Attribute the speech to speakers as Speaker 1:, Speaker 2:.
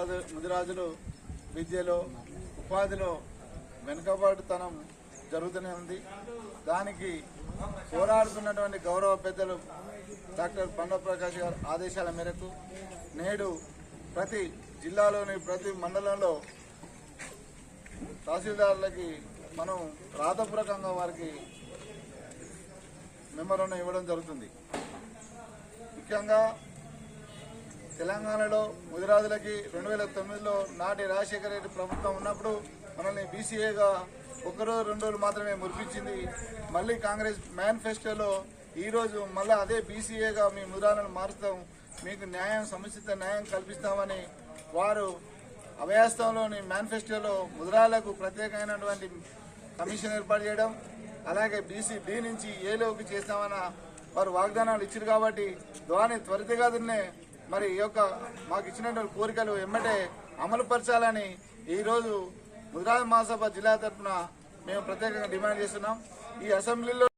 Speaker 1: ముదిరాజు ముదిరాజులు విద్యలో ఉపాధిలో వెనుకబాటుతనం జరుగుతూనే ఉంది. దానికి పోరాడుతున్నటువంటి గౌరవ పెద్దలు డాక్టర్ బండ ప్రకాష్ గారి ఆదేశాల మేరకు నేడు ప్రతి జిల్లాలోని ప్రతి మండలంలో తహసీల్దారులకి మనం రాతపూర్వకంగా వారికి మెమరణ ఇవ్వడం జరుగుతుంది. ముఖ్యంగా తెలంగాణలో ముదిరాజులకి రెండు వేల తొమ్మిదిలో నాటి రాజశేఖర రెడ్డి ప్రభుత్వం ఉన్నప్పుడు మనల్ని బీసీఏగా ఒకరోజు రెండు రోజులు మాత్రమే మురిపించింది. మళ్ళీ కాంగ్రెస్ మేనిఫెస్టోలో ఈరోజు మళ్ళీ అదే బీసీఏగా మీ ముదిరాలను మారుస్తాం. మీకు న్యాయం సముచిత న్యాయం కల్పిస్తామని వారు అభయాస్తంలోని మేనిఫెస్టోలో ముదిరాలకు ప్రత్యేకమైనటువంటి కమిషన్ ఏర్పాటు చేయడం అలాగే బీసీ బి నుంచి ఏలోకి చేస్తామన్న వారు వాగ్దానాలు ఇచ్చారు కాబట్టి దాని త్వరితగతినే మరి ఈ యొక్క మాకు ఇచ్చినటువంటి కోరికలు ఎమ్మటే అమలుపరచాలని ఈరోజు ముదిరాజ్ మహాసభ జిల్లా తరఫున మేము ప్రత్యేకంగా డిమాండ్ చేస్తున్నాం. ఈ అసెంబ్లీలో